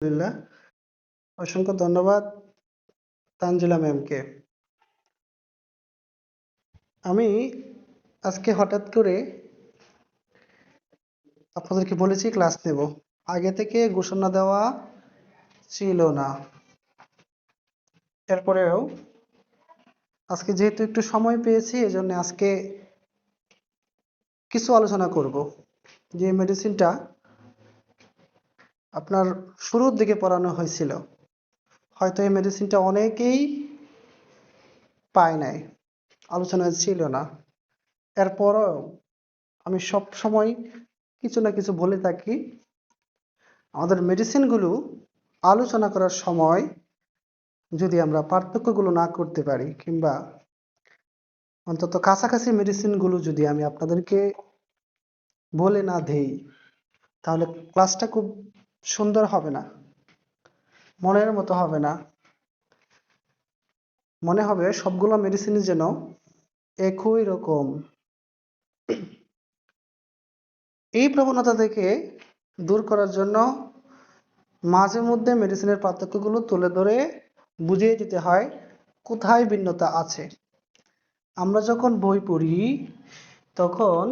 আলহামদুলিল্লাহ। অসংখ্য ধন্যবাদ তানজিলা ম্যামকে। আমি আজকে হঠাৎ করে আপনাদেরকে বলেছি ক্লাস নেব। আগে থেকে ঘোষণা দেওয়া ছিল না। এরপরেও আজকে যেহেতু একটু সময় পেয়েছি, এজন্য আজকে কিছু আলোচনা করব। যে মেডিসিনটা আপনার শুরুর দিকে পড়ানো হয়েছিল। হয়তো এই মেডিসিনটা অনেকেই পায় নাই, আলোচনায় ছিল না। এরপরও আমি সব সময় কিছু না কিছু বলে থাকি, আমাদের মেডিসিনগুলো আলোচনা করার সময় যদি আমরা পার্থক্যগুলো না করতে পারি কিংবা অন্তত কাছাকাছি মেডিসিনগুলো যদি আমি আপনাদেরকে বলে না দেই, তাহলে ক্লাসটা খুব সুন্দর হবে না। মনের মতো হবে না। মনে হবে সবগুলো মেডিসিনই যেন একই রকম। এই প্রবণতা থেকে দূর করার জন্য মাঝে মধ্যে মেডিসিনের পার্থক্যগুলো তুলে ধরে বুঝিয়ে দিতে হয়, কোথায় ভিন্নতা আছে। আমরা যখন বই পড়ি, তখন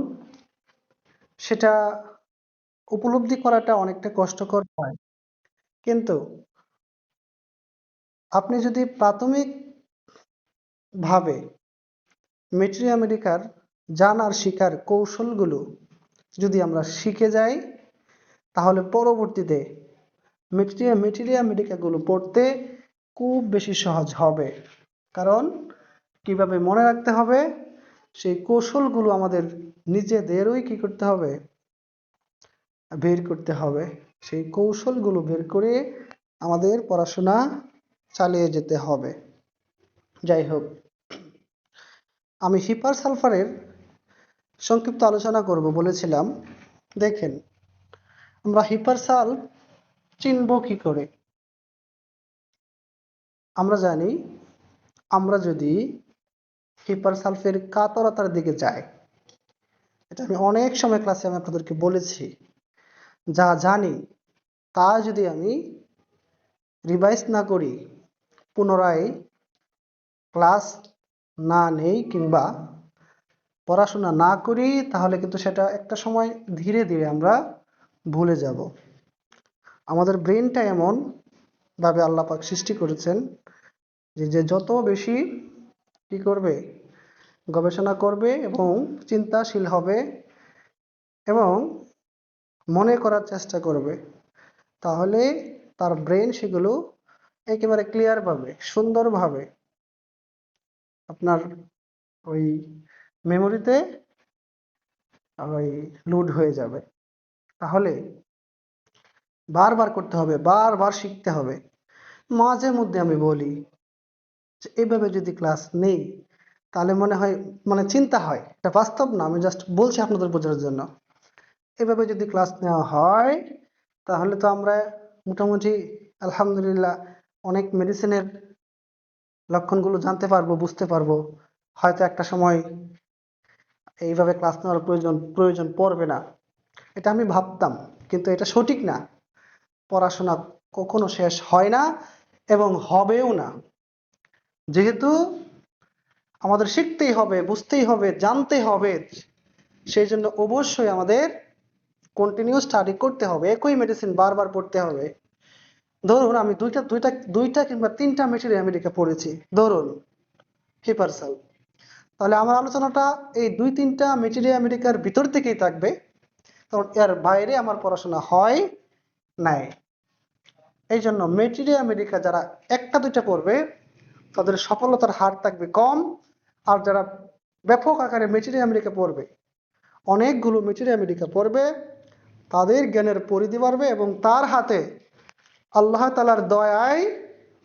সেটা উপলব্ধি করাটা অনেকটা কষ্টকর হয়। কিন্তু আপনি যদি প্রাথমিক ভাবে মেটেরিয়া আমেরিকার জানার শিকার কৌশলগুলো যদি আমরা শিখে যাই, তাহলে পরবর্তীতে মেটেরিয়া মেটেরিয়া আমেরিকাগুলো পড়তে খুব বেশি সহজ হবে। কারণ কীভাবে মনে রাখতে হবে, সেই কৌশলগুলো আমাদের নিজেদেরই কি করতে হবে বের করতে হবে। সেই কৌশলগুলো বের করে আমাদের পড়াশোনা চালিয়ে যেতে হবে। যাই হোক, আমি হিপার সালফারের সংক্ষিপ্ত আলোচনা করব বলেছিলাম। দেখেন, আমরা হিপার সাল চিনব কি করে? আমরা জানি, আমরা যদি হিপার সালফের কাতরতার দিকে যাই, এটা আমি অনেক সময় ক্লাসে আমি আপনাদেরকে বলেছি। যা জানি, তা যদি আমি রিভাইজ না করি, পুনরায় ক্লাস না নেই কিংবা পড়াশোনা না করি, তাহলে কিন্তু সেটা একটা সময় ধীরে ধীরে আমরা ভুলে যাব। আমাদের ব্রেনটা এমন ভাবে আল্লাহ পাক সৃষ্টি করেছেন যে যে যত বেশি কি করবে, গবেষণা করবে এবং চিন্তাশীল হবে এবং মনে করার চেষ্টা করবে, তাহলে তার ব্রেন সেগুলো একেবারে ক্লিয়ার ভাবে সুন্দরভাবে। আপনার ওই মেমোরিতে ওই লোড হয়ে যাবে। তাহলে বারবার করতে হবে, বারবার শিখতে হবে। মাঝে মধ্যে আমি বলি যে এভাবে যদি ক্লাস নেই, তাহলে মনে হয় মানে চিন্তা হয়, এটা বাস্তব না, আমি জাস্ট বলছি আপনাদের বোঝার জন্য। এভাবে যদি ক্লাস নেওয়া হয়, তাহলে তো আমরা মোটামুটি আলহামদুলিল্লাহ অনেক মেডিসিনের লক্ষণগুলো জানতে পারব, বুঝতে পারব। হয়তো একটা সময় এইভাবে ক্লাস নেওয়ার প্রয়োজন প্রয়োজন পড়বে না। এটা আমি ভাবতাম, কিন্তু এটা সঠিক না। পড়াশোনা কখনো শেষ হয় না এবং হবেও না। যেহেতু আমাদের শিখতেই হবে, বুঝতেই হবে, জানতে হবে, সেই জন্য অবশ্যই আমাদের কন্টিনিউ স্টাডি করতে হবে, একই মেডিসিন বারবার পড়তে হবে। ধরুন আমি দুইটা দুইটা দুইটা কিংবা তিনটা মেটেরিয়াল আমেরিকা পড়েছি, ধরুন হিপারসাল তাহলে আমার আলোচনাটা এই দুই, তিনটা মেটেরিয়াল আমেরিকার ভিতর থেকেই থাকবে, কারণ এর বাইরে আমার পড়াশোনা হয় নাই। এই জন্য মেটেরিয়াল আমেরিকা যারা একটা, দুইটা পড়বে, তাদের সফলতার হার থাকবে কম, আর যারা ব্যাপক আকারে মেটেরিয়াল আমেরিকা পড়বে, অনেকগুলো মেটেরিয়াল আমেরিকা পড়বে তাদের জ্ঞানের পরিধি বাড়বে এবং তার হাতে আল্লাহ তালার দয়ায়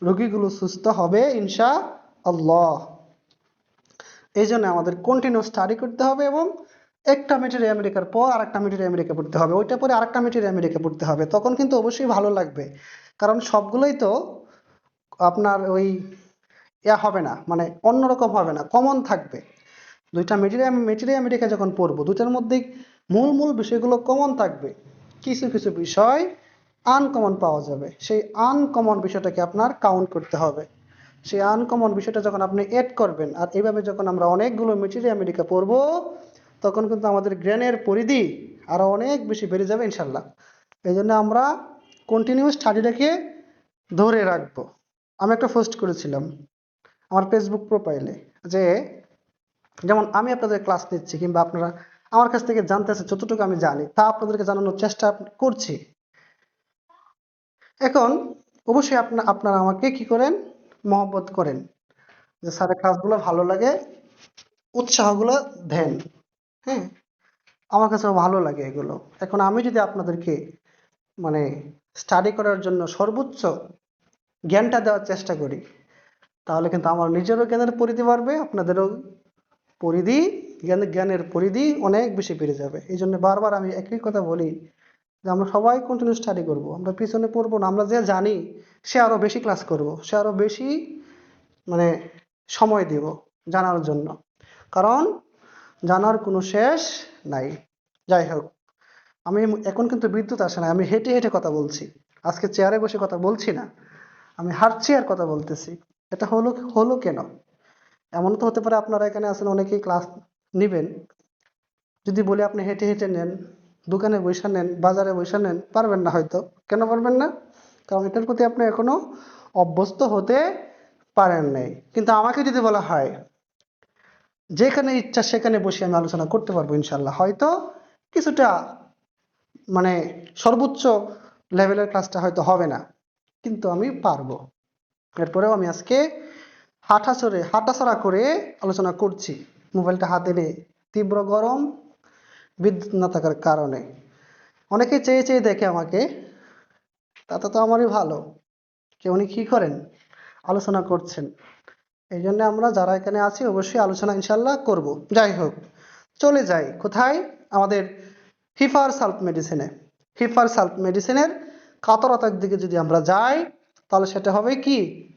রোগীগুলো সুস্থ হবে ইনশা আল্লাহ এই জন্য আমাদের কন্টিনিউ স্টাডি করতে হবে এবং একটা মেটেরিয়াল আমেরিকার পর আরেকটা মেটেরিয়াল আমেরিকা পড়তে হবে। ওইটা পরে আরেকটা মেটেরিয়াল আমেরিকা পড়তে হবে। তখন কিন্তু অবশ্যই ভালো লাগবে। কারণ সবগুলোই তো আপনার ওই ইয়া হবে না মানে অন্যরকম হবে না কমন থাকবে। দুইটা মেটেরিয়াল মেটেরিয়াল আমেরিকা যখন পড়ব, দুইটার মধ্যেই মূল মূল বিষয়গুলো কমন থাকবে। কিছু কিছু বিষয় আনকমন পাওয়া যাবে। সেই আনকমন বিষয়টাকে আপনার কাউন্ট করতে হবে। সেই আনকমন বিষয়টা যখন আপনি এড করবেন, আর এইভাবে যখন আমরা অনেকগুলো মেটেরিয়া আমেরিকা পড়ব, তখন কিন্তু আমাদের জ্ঞানের পরিধি আরও অনেক বেশি বেড়ে যাবে ইনশাল্লাহ এই জন্য আমরা কন্টিনিউ স্টাডিটাকে ধরে রাখব। আমি একটা পোস্ট করেছিলাম আমার ফেসবুক প্রোফাইলে যে, যেমন আমি আপনাদের ক্লাস নিচ্ছি কিংবা আপনারা আমার কাছ থেকে জানতে আছে, যতটুকু আমি জানি, তা আপনাদেরকে জানানোর চেষ্টা করছি। এখন অবশ্যই আপনার আপনারা আমাকে কি করেন? মহব্বত করেন। যে স্যারের ক্লাসগুলো ভালো লাগে, উৎসাহগুলো দেন। হ্যাঁ? আমার কাছে ভালো লাগে এগুলো। এখন আমি যদি আপনাদেরকে মানে স্টাডি করার জন্য সর্বোচ্চ জ্ঞানটা দেওয়ার চেষ্টা করি, তাহলে কিন্তু আমার নিজেরও জ্ঞানের পরিধি বাড়বে, আপনাদেরও পরিধি জ্ঞান জ্ঞানের পরিধি অনেক বেশি বেড়ে যাবে। এই জন্য বারবার আমি একই কথা বলি যে আমরা সবাই কন্টিনিউ স্টাডি করব। আমরা পিছনে পড়ব না, আমরা যে জানি সে আরও বেশি ক্লাস করব, সে আরও বেশি মানে সময় দেব জানার জন্য। কারণ জানার কোনো শেষ নাই। যাই হোক, আমি এখন কিন্তু বিদ্যুৎ আসে না আমি হেঁটে হেঁটে কথা বলছি। আজকে চেয়ারে বসে কথা বলছি না, আমি হাঁটছি আর কথা বলতেছি। এটা হলো হলো কেন? এমন তো হতে পারে আপনারা এখানে আছেন অনেকেই ক্লাস নেবেন। যদি বলি আপনি হেঁটে হেঁটে নেন, দোকানে বসে নেন, বাজারে বসে নেন, পারবেন না হয়তো। কেন পারবেন না? কারণ এটার প্রতি আপনি এখনও অভ্যস্ত হতে পারেন নাই। কিন্তু আমাকে যদি বলা হয়, যেখানে ইচ্ছা সেখানে বসে আমি আলোচনা করতে পারব ইনশাল্লাহ হয়তো কিছুটা মানে সর্বোচ্চ লেভেলের ক্লাসটা হয়তো হবে না, কিন্তু আমি পারব। এরপরেও আমি আজকে হাঁটাচড়ে হাঁটাচড়া করে আলোচনা করছি। মোবাইলটা হাতে নিয়ে তীব্র গরম, বিদ্যুৎ না থাকার কারণে। অনেকে চেয়ে চেয়ে দেখে আমাকে, তাতে তো আমারই ভালো। যে উনি কি করেন? আলোচনা করছেন। এই জন্য আমরা যারা এখানে আছি, অবশ্যই আলোচনা ইনশাল্লাহ করব। যাই হোক, চলে যাই। কোথায়? আমাদের হিফার সালফ মেডিসিনে। হিফার সালফ মেডিসিনের কাতরতার দিকে যদি আমরা যাই, তাহলে সেটা হবে কি?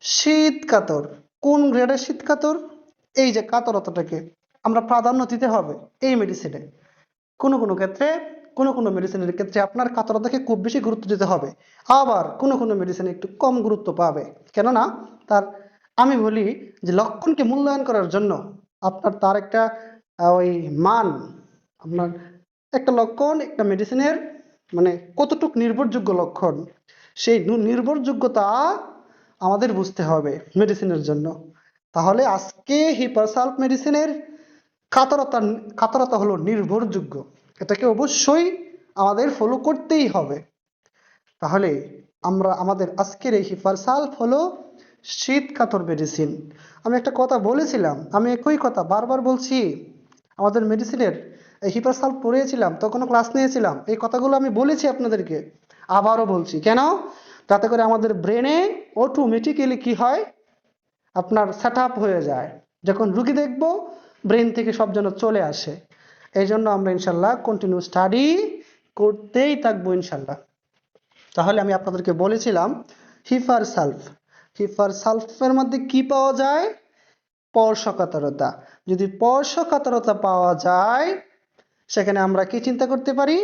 শীত কাতর। কোন গ্রেডের শীত কাতর? এই যে কাতরতাটাকে আমরা প্রাধান্য দিতে হবে এই মেডিসিনে কোনো কোনো ক্ষেত্রে, কোনো কোনো মেডিসিনের ক্ষেত্রে আপনার কাতরতাকে খুব বেশি গুরুত্ব দিতে হবে। আবার কোনো কোনো মেডিসিন একটু কম গুরুত্ব পাবে। কেননা, তার, আমি বলি যে লক্ষণকে মূল্যায়ন করার জন্য আপনার তার একটা ওই মান, আপনার একটা লক্ষণ, একটা মেডিসিনের মানে কতটুক নির্ভরযোগ্য লক্ষণ, সেই নির্ভরযোগ্যতা আমাদের বুঝতে হবে মেডিসিনের জন্য। তাহলে আজকে হিপারসাল্ফ মেডিসিনের কাতরতা কাতরতা হলো নির্ভরযোগ্য। এটাকে অবশ্যই আমাদের ফলো করতেই হবে। তাহলে আমরা, আমাদের আজকের এই হিপারসাল্ফ হলো শীত কাতর মেডিসিন আমি একটা কথা বলেছিলাম, আমি একই কথা বারবার বলছি। আমাদের মেডিসিনের এই হিপারসাল্ফ পড়িয়েছিলাম, তখনও ক্লাস নিয়েছিলাম। এই কথাগুলো আমি বলেছি আপনাদেরকে, আবারও বলছি। কেন? তাতে করে আমাদের ব্রেনে অটোমেটিক্যালি কি হয়? আপনার সেট হয়ে যায়। যখন রুগী দেখব ব্রেন থেকে সব যেন চলে আসে। এই জন্য আমরা ইনশাল্লাহ কন্টিনিউ স্টাডি করতেই থাকব ইনশাল্লাহ। তাহলে আমি আপনাদেরকে বলেছিলাম হিফার সালফ হিফার সালফের মধ্যে কি পাওয়া যায়? স্পর্শকাতরতা যদি স্পর্শকাতরতা পাওয়া যায়, সেখানে আমরা কি চিন্তা করতে পারি?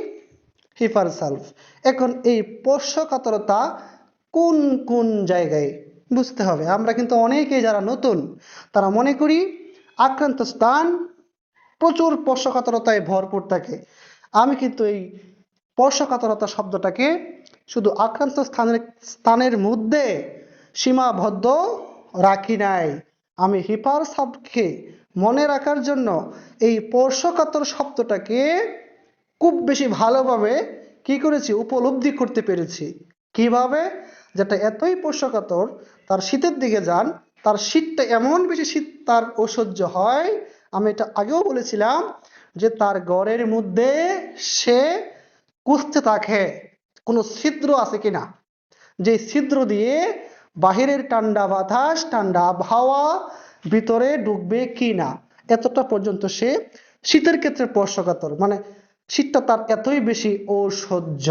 হিফার সালফ এখন এই স্পর্শকাতরতা কোন কোন জায়গায় বুঝতে হবে। আমরা কিন্তু অনেকেই যারা নতুন, তারা মনে করি আক্রান্ত স্থান প্রচুর স্পর্শকাতরতায় ভরপুর থাকে। আমি কিন্তু এই স্পর্শকাতরতা শব্দটাকে শুধু আক্রান্ত স্থানের স্থানের মধ্যে সীমাবদ্ধ রাখি নাই। আমি হিপার শব্দকে মনে রাখার জন্য এই স্পর্শকাতর শব্দটাকে খুব বেশি ভালোভাবে কি করেছি? উপলব্ধি করতে পেরেছি। কীভাবে? যেটা এতই স্পর্শকাতর তার শীতের দিকে যান, তার শীতটা এমন বেশি শীত তার অসহ্য হয়, আমি এটা আগেও বলেছিলাম যে তার গড়ের মধ্যে সে কুঁচতে থাকে, কোনো ছিদ্র আছে কিনা? যে ছিদ্র দিয়ে বাহিরের ঠান্ডা বাতাস, ঠান্ডা আবহাওয়া ভিতরে ঢুকবে কি না এতটা পর্যন্ত সে শীতের ক্ষেত্রে স্পর্শকাতর মানে শীতটা তার এতই বেশি অসহ্য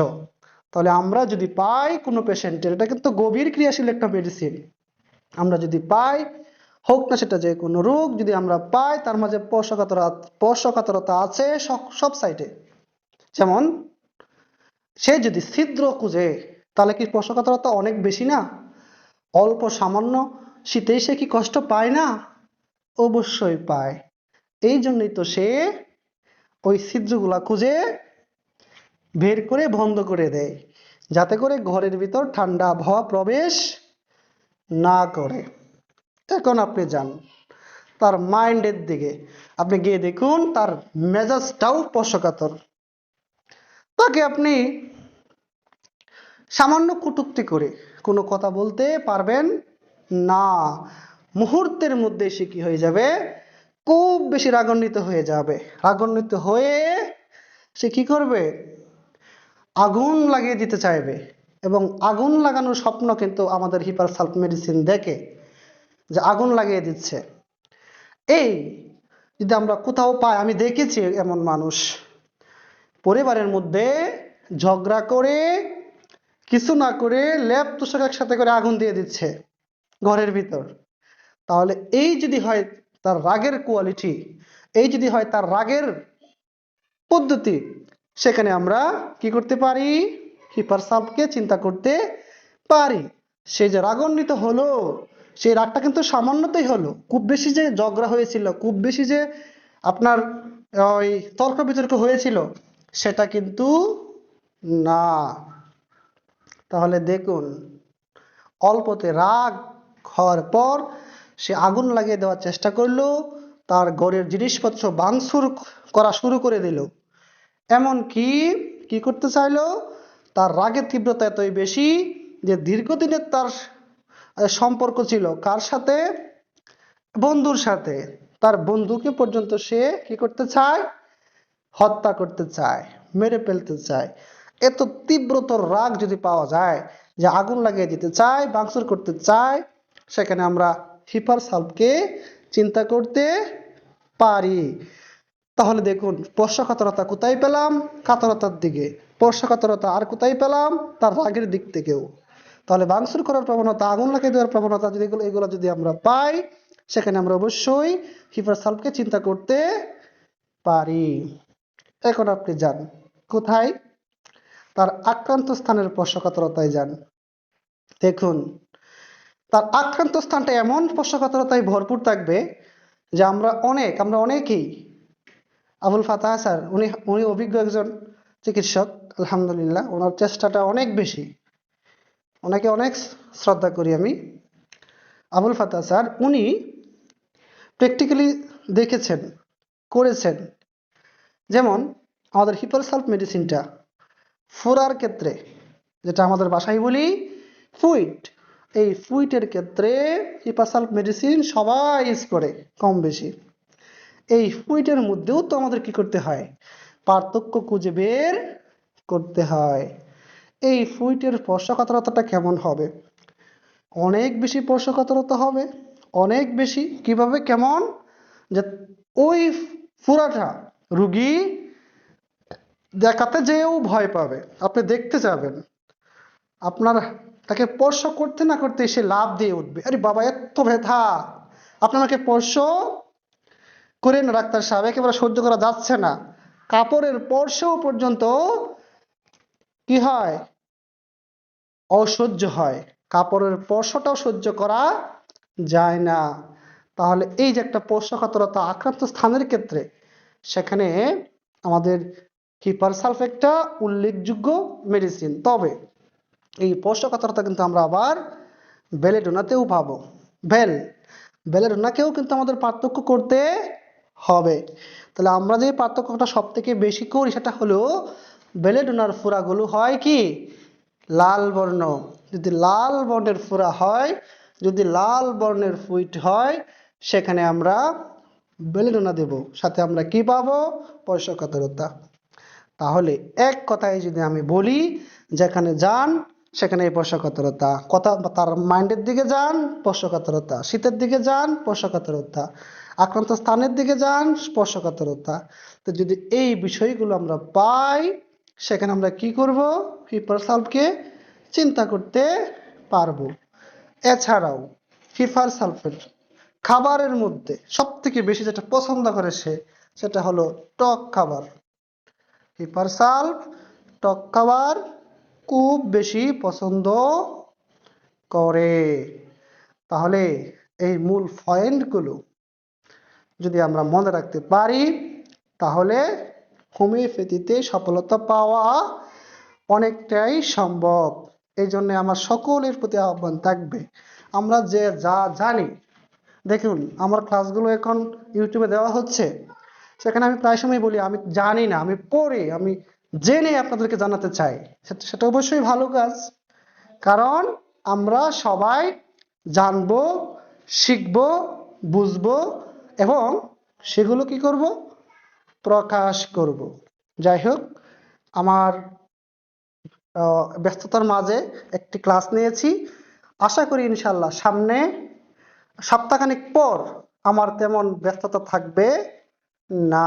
তাহলে আমরা যদি পাই কোনো পেশেন্টের, এটা কিন্তু গভীর ক্রিয়াশীল একটা মেডিসিন আমরা যদি পাই, হোক না সেটা যে কোনো রোগ, যদি আমরা পাই, তার মাঝে স্পর্শকাতরতা স্পর্শকাতরতা আছে সব সাইডে যেমন, সে যদি ছিদ্র খুঁজে, তাহলে কি স্পর্শকাতরতা অনেক বেশি না? অল্প সামান্য, শীতেই সে কি কষ্ট পায় না? অবশ্যই পায়। এই জন্যই তো সে ওই ছিদ্রগুলা খুঁজে বের করে বন্ধ করে দেয়, যাতে করে ঘরের ভিতর ঠান্ডা আবহাওয়া প্রবেশ না করে। এখন আপনি যান, তার মাইন্ডের দিকে। আপনি গিয়ে দেখুন, তার মেজাজটাও স্পর্শকাতর তাকে আপনি সামান্য কটূক্তি করে কোনো কথা বলতে পারবেন না। মুহূর্তের মধ্যে সে কি হয়ে যাবে? খুব বেশি রাগান্বিত হয়ে যাবে। রাগান্বিত হয়ে সে কি করবে? আগুন লাগিয়ে দিতে চাইবে এবং আগুন লাগানোর স্বপ্ন কিন্তু আমাদের হিপার সালফ মেডিসিন দেখে যে আগুন লাগিয়ে দিচ্ছে। এই যদি আমরা কোথাও পাই, আমি দেখেছি এমন মানুষ, পরিবারের মধ্যে ঝগড়া করে, কিছু না করে ল্যাপ তোষক একসাথে করে আগুন দিয়ে দিচ্ছে ঘরের ভিতর। তাহলে এই যদি হয় তার রাগের কোয়ালিটি এই যদি হয় তার রাগের পদ্ধতি সেখানে আমরা কি করতে পারি? হিপার সালফকে চিন্তা করতে পারি। সে যে রাগান্বিত হলো, সেই রাগটা কিন্তু সামান্যতেই হলো। খুব বেশি যে ঝগড়া হয়েছিল, খুব বেশি যে আপনার ওই তর্ক বিতর্ক হয়েছিল, সেটা কিন্তু না। তাহলে দেখুন, অল্পতে রাগ হওয়ার পর সে আগুন লাগিয়ে দেওয়ার চেষ্টা করল, তার ঘরের জিনিসপত্র ভাঙচুর করা শুরু করে দিল। এমন কি? কি করতে চাইলো? তার রাগের তীব্রতা এতই বেশি যে দীর্ঘদিনের তার সম্পর্ক ছিল কার সাথে? বন্ধুর সাথে। তার বন্ধুকে পর্যন্ত সে কি করতে চায়? হত্যা করতে চায়, মেরে ফেলতে চায়। এত তীব্রতর রাগ যদি পাওয়া যায় যে আগুন লাগিয়ে দিতে চায়, ভাঙচুর করতে চায়, সেখানে আমরা হিপার সালফকে চিন্তা করতে পারি। তাহলে দেখুন স্পর্শকাতরতা কোথায় পেলাম? কাতরতার দিকে। স্পর্শকাতরতা আর কোথায় পেলাম? তার রাগের দিক থেকেও। তাহলে ভাঙচুর করার প্রবণতা, আগুন লাগিয়ে দেওয়ার প্রবণতা যদি এগুলো যদি আমরা পাই, সেখানে আমরা অবশ্যই হিপার সালফকে চিন্তা করতে পারি। এখন আপনি যান। কোথায়? তার আক্রান্ত স্থানের স্পর্শকাতরতায় যান। দেখুন, তার আক্রান্ত স্থানটা এমন স্পর্শকাতরতায় ভরপুর থাকবে যে আমরা অনেক আমরা অনেকেই আবুল ফাতাহ স্যার, উনি উনি অভিজ্ঞ একজন চিকিৎসক, আলহামদুলিল্লাহ। ওনার চেষ্টাটা অনেক বেশি। ওনাকে অনেক শ্রদ্ধা করি আমি। আবুল ফাতাহ স্যার, উনি প্র্যাকটিক্যালি দেখেছেন, করেছেন। যেমন আমাদের হিপারসালফ মেডিসিনটা ফোরার ক্ষেত্রে, যেটা আমাদের বাসায় বলি, ফুইট। এই ফুইটের ক্ষেত্রে হিপারসালফ মেডিসিন সবাই ইউজ করে, কম বেশি। এই ফুইটের মধ্যেও তো আমাদের কি করতে হয়? পার্থক্য খুঁজে বের করতে হয়। এই ফুইটের স্পর্শকাতরতাটা কেমন হবে? অনেক বেশি স্পর্শকাতরতা হবে। অনেক বেশি কীভাবে? কেমন? যে ওই ফুরাটা রুগী দেখাতে যেও ভয় পাবে। আপনি দেখতে যাবেন। আপনার তাকে স্পর্শ করতে না করতে সে লাভ দিয়ে উঠবে। আরে বাবা এত ব্যথা! আপনি আমাকে স্পর্শ করেন ডাক্তার সাহেব, একেবারে সহ্য করা যাচ্ছে না। কাপড়ের স্পর্শও পর্যন্ত কি হয়? অসহ্য হয়। কাপড়ের স্পর্শটাও সহ্য করা যায় না। তাহলে এই যে একটা স্পর্শকাতরতা আক্রান্ত স্থানের ক্ষেত্রে, সেখানে আমাদের হিপার একটা উল্লেখযোগ্য মেডিসিন তবে এই স্পর্শকাতরতা কিন্তু আমরা আবার বেলেডোনাতেও পাবো। বেল বেলেডোনাকেও কিন্তু আমাদের পার্থক্য করতে হবে। তাহলে আমরা যে পার্থক্যটা সব থেকে বেশি করি সেটা হলো বেলেডোনার ফোড়াগুলো হয় কি? লাল বর্ণ। যদি লাল বর্ণের ফোড়া হয়, যদি লাল বর্ণের ফুইট হয়, সেখানে আমরা বেলেডোনা দেব। সাথে আমরা কি পাবো? স্পর্শকাতরতা তাহলে এক কথায় যদি আমি বলি, যেখানে যান, সেখানে এই পোষাকাতরতা কথা তার মাইন্ডের দিকে যান পোষাকাতরতা শীতের দিকে যান পোষাকাতরতা আক্রান্ত স্থানের দিকে যান, স্পর্শকাতরতা। তো যদি এই বিষয়গুলো আমরা পাই, সেখানে আমরা কি করব? হিপার সালফকে চিন্তা করতে পারব। এছাড়াও হিপার সালফের খাবারের মধ্যে সব থেকে বেশি যেটা পছন্দ করে সে, সেটা হলো টক খাবার। হিপার সালফ টক খাবার খুব বেশি পছন্দ করে। তাহলে এই মূল পয়েন্টগুলো যদি আমরা মনে রাখতে পারি, তাহলে হোমিওপ্যাথিতে সফলতা পাওয়া অনেকটাই সম্ভব। এই জন্য আমার সকলের প্রতি আহ্বান থাকবে, আমরা যে যা জানি। দেখুন, আমার ক্লাসগুলো এখন ইউটিউবে দেওয়া হচ্ছে, সেখানে আমি প্রায় সময় বলি, আমি জানি না, আমি পড়ে, আমি জেনে আপনাদেরকে জানাতে চাই। সেটা- অবশ্যই ভালো কাজ, কারণ আমরা সবাই জানব, শিখব, বুঝব এবং সেগুলো কি করব? প্রকাশ করব। যাই হোক, আমার ব্যস্ততার মাঝে একটি ক্লাস নিয়েছি। আশা করি ইনশাল্লাহ সামনে সপ্তাহখানিক পর আমার তেমন ব্যস্ততা থাকবে না।